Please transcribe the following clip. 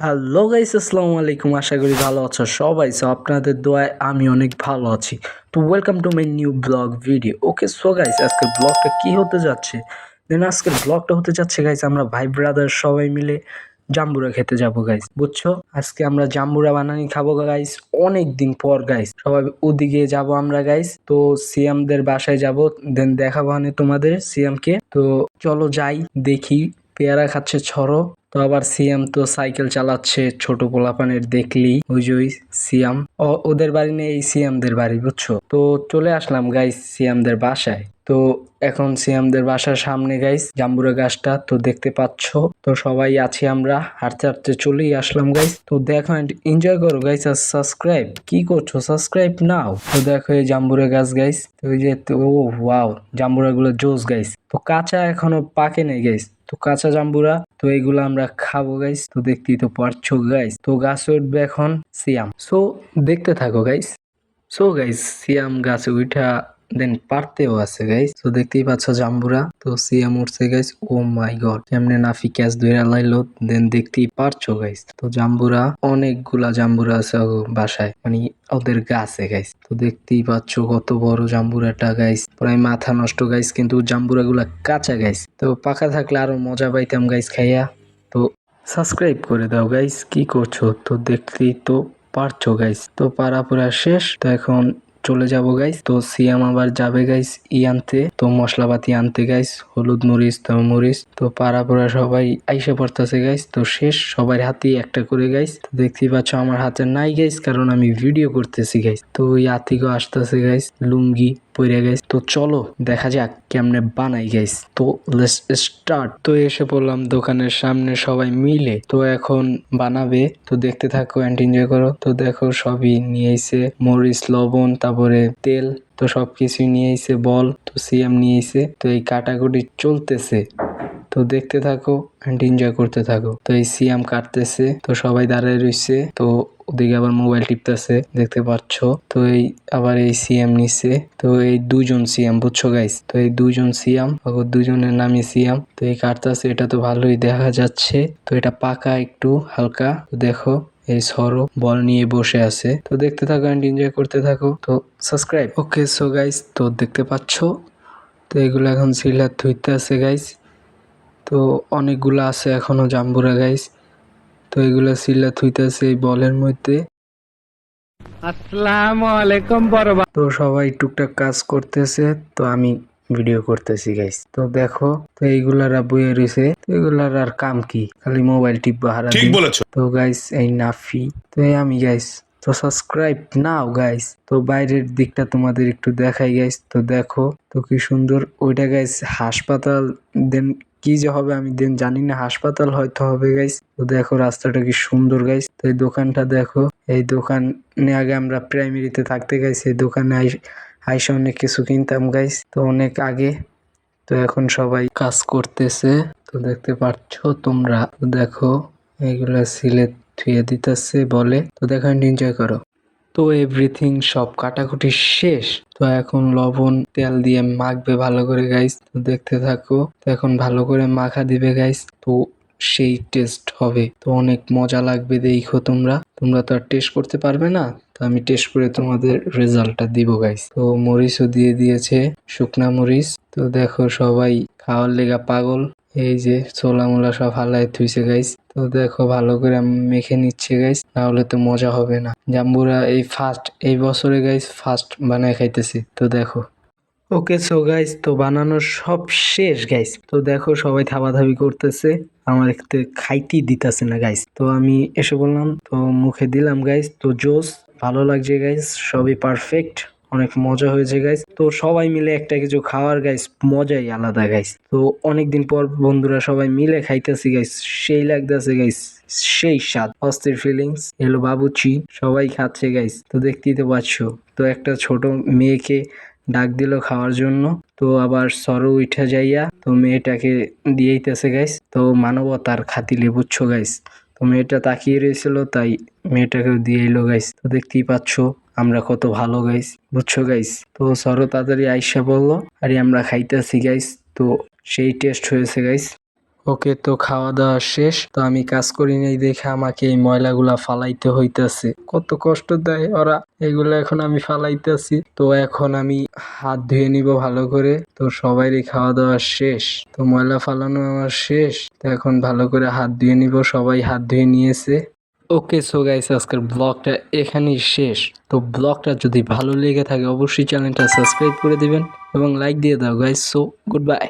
Hello guys আসসালামু আলাইকুম। আশা করি ভালো আছো সবাই। সো আপনাদের দোয়ায় আমি অনেক ভালো আছি। তো welcome to my new blog video okay so guys আজকের ব্লগটা কি হতে যাচ্ছে? দেন আজকের ব্লগটা হতে যাচ্ছে গাইস আমরা ভাই ব্রাদার সবাই মিলে জাম্বুরা খেতে যাব গাইস বুঝছ? আজকে আমরা জাম্বুরা বানানি খাব গাইস অনেক দিন পর গাইস সবাই ওদিকে যাব আমরা গাইস তো, সিয়ামদের বাসায় যাব। দেন দেখাবো তোমাদের, সিয়ামকে। তো, চলো যাই, দেখি, পেয়ারা খাচ্ছে ছড়ো তো আবার সিয়াম তো সাইকেল চালাচ্ছে ছোট পোলাপানের দেখলি, ওই যে ওই সিয়াম ওদের বাড়ি নেই, এই সিয়ামদের বাড়ি, বুঝছ? তো চলে আসলাম গাইস সিয়ামদের বাসায়। তো এখন সিয়ামদের বাসার সামনে গাইস জাম্বুরা গাছটা, তো দেখতে পাচ্ছ? তো সবাই আছি আমরা, হাঁটতে হাঁটতে চলেই আসলাম গাইস। তো দেখো এনজয় করো গাইস আর সাবস্ক্রাইব কি করছ? সাবস্ক্রাইব নাও। তো দেখো এই জাম্বুরা গাছ গাইস, তো ওই যে, ও ওয়াও জাম্বুরা গুলো জোস গাইস। তো কাঁচা এখনও পাকে নেই গাইস। তো কাঁচা জাম্বুরা, তো এগুলো আমরা খাব গাইস তো দেখতেই তো পারছ গাইস তো গাছ উঠবে এখন সিয়াম। সো দেখতে থাকো গাইস সো গাইস সিয়াম গাছে উঠা দেন পারতেও আছে গাইস তো দেখতেই পাচ্ছ জাম্বুরা, তো সিয়াম উঠছে গাইস ও মাই গড, কেমনে নাফি ক্যাচ ধরে লাইলো, দেন দেখতেই পারছ গাইস তো জাম্বুরা, অনেকগুলা জাম্বুরা আছে বাসায় মানে ওদের গাছে গাইস তো দেখতেই পাচ্ছ কত বড় জাম্বুরাটা গাইস প্রায় মাথা নষ্ট গাইস কিন্তু জাম্বুরা গুলা কাঁচা গাইস তো পাকা থাকলে আরও মজা পাইতাম গাইস খাইয়া। তো সাবস্ক্রাইব করে দাও গাইস কি করছ? তো দেখতেই তো পারছ গাইস তো পারা পুরা শেষ। তো এখন চলে যাব গাইস তো সিয়াম আবার যাবে গাইস ই আনতে তো মশলাপাতি আনতে গাইস হলুদ মরিচ তো মরিচ। তো পাড়া পোড়া সবাই আইসে পড়তেছে গাইস তো শেষ, সবার হাতেই একটা করে গাইস তো দেখতেই পাচ্ছ আমার হাতে নাই গাইস কারণ আমি ভিডিও করতেছি গাইস তো ওই আতিকও আসতেছে গাইস লুঙ্গি। পরে গাইস তো চলো, দেখা যাক কেমনে বানাই গাইস। তো স্টার্ট তো এসে পড়লাম দোকানের সামনে সবাই মিলে। তো এখন বানাবে। তো দেখতে থাকো অ্যান্ড এনজয় করো। তো দেখো সবই নিয়ে এসে মরিচ, লবণ, তারপরে তেল। তো সবকিছু নিয়ে এসে বল। তো সিএম নিয়ে এসে তো এই কাটাকুটি চলতেছে। তো দেখতে থাকো অ্যান্ড এনজয় করতে থাকো। তো এই সিয়াম কাটতেছে। তো সবাই দাঁড়ায় রইছে। তো ওদিকে আবার মোবাইল টিপতেছে, দেখতে পাচ্ছ? তো এই আবার এই সিএম নিচ্ছে তো এই দুজন সিএম বুঝছ গাইস তো এই দুজন সিএম আবার দুজনের নামই সিএম তো এই কাটতেছে, এটা তো ভালোই দেখা যাচ্ছে। তো এটা পাকা একটু, হালকা। দেখো, এই সরো বল নিয়ে বসে আছে। তো দেখতে থাকো অ্যান্ড এনজয় করতে থাকো। তো সাবস্ক্রাইব ওকে সো গাইস তো দেখতে পাচ্ছ? তো এগুলো এখন সিলার ধুইতে আছে গাইস তো অনেকগুলো আছে এখনও জাম্বুরা গাইস তো এগুলা সিলা থুইতাছে এই বলের মধ্যে। আসসালামু আলাইকুম বড় তো সবাই টুকটাক কাজ করতেছে তো আমি ভিডিও করতেছি গাইস তো দেখো তো এইগুলারা বইয়ে রয়েছে তো এগুলার আর কাম কি? খালি মোবাইল টিপবো হারা ঠিক বলেছ। তো গাইস এই নাফি। তো এই আমি গাইস তো সাবস্ক্রাইব নাও গাইস তো বাইরের দিকটা তোমাদের একটু দেখাই গাইস তো দেখো তো কি সুন্দর। ওইটা গাইস হাসপাতাল দেন কি যে হবে আমি দেন জানি না, হাসপাতাল হয়তো হবে গাইস তো দেখো রাস্তাটা কি সুন্দর গাইস তো এই দোকানটা দেখো, এই দোকানে আগে আমরা প্রাইমারিতে থাকতে গাইস এই দোকানে আই- আইসা অনেক কিছু কিনতাম গাইস তো অনেক আগে, তো এখন সবাই কাজ করতেছে। তো দেখতে পাচ্ছ তোমরা দেখো, এগুলা সিলেট থুয়ে দিতেছে বলে। তো দেখো এনজয় করো। তো এভরিথিং সব কাটাকুটি শেষ। তো এখন লবণ তেল দিয়ে মাখবে ভালো করে গাইস তো দেখতে থাকো, তো এখন ভালো করে মাখা দিবে গাইস তো সেই টেস্ট হবে। তো অনেক মজা লাগবে দেখো তোমরা। তোমরা তো আর টেস্ট করতে পারবে না। তো আমি টেস্ট করে তোমাদের রেজাল্টটা দিব গাইস তো মরিচও দিয়ে দিয়েছে, শুকনা মরিচ। তো দেখো সবাই খাওয়ার লেগা পাগল। এই যে ছোলা মোলা সব হালায় থুইছে গাইস তো দেখো, ভালো করে মেখে নিচ্ছে গাইস না হলে তো মজা হবে না। জাম্বুরা এই ফার্স্ট এই বছরে গাইস ফার্স্ট বানায় খাইতেছি। তো দেখো। ওকে সো গাইস তো বানানো সব শেষ গাইস তো দেখো, সবাই থাবাথাবি করতেছে। আমার একটু খাইতেই দিতেছে না গাইস তো আমি এসে বললাম, তো মুখে দিলাম গাইস তো জোস, ভালো লাগছে গাইস সবই পারফেক্ট অনেক মজা হয়েছে গাইস তো সবাই মিলে একটা কিছু খাওয়ার গাইস মজাই আলাদা গাইস তো অনেকদিন পর বন্ধুরা সবাই মিলে খাইতেছি গাইস সেই লাগতেছে গাইস সেই স্বাদ, অস্থির ফিলিংস এলো বাবুচি সবাই খাচ্ছে গাইস তো দেখতেই তো পাচ্ছ, তো একটা ছোট মেয়েকে ডাক দিল খাওয়ার জন্য। তো আবার সরো উঠে যাইয়া, তো মেয়েটাকে দিয়েইতেছে গাইস তো মানবতার খাতিলে, বুঝছ গাইস তো মেয়েটা তাকিয়ে রয়েছিল তাই মেয়েটাকেও দিয়ে এলো গাইস তো দেখতেই পাচ্ছ আমরা কত ভালো গাইস বুঝছ গাইস তো সরো তাড়াতাড়ি আইসা বলল, আরে আমরা খাইতেছি গাইস তো সেই টেস্ট হয়েছে গাইস ওকে, তো খাওয়া দাওয়া শেষ। তো আমি কাজ করি নাই দেখে আমাকে এই ময়লাগুলা ফালাইতে হইতাছে। কত কষ্ট দেয় ওরা, এগুলো এখন আমি ফালাইতেছি। তো এখন আমি হাত ধুয়ে নিব ভালো করে। তো সবাইরই খাওয়া দাওয়া শেষ। তো ময়লা ফালানো আমার শেষ। তো এখন ভালো করে হাত ধুয়ে নিব। সবাই হাত ধুয়ে নিয়েছে। ওকে সো গাইস আজকের ব্লগটা এখানেই শেষ। তো ব্লগটা যদি ভালো লেগে থাকে, অবশ্যই চ্যানেলটা সাবস্ক্রাইব করে দিবেন এবং লাইক দিয়ে দাও গাইস সো গুড বাই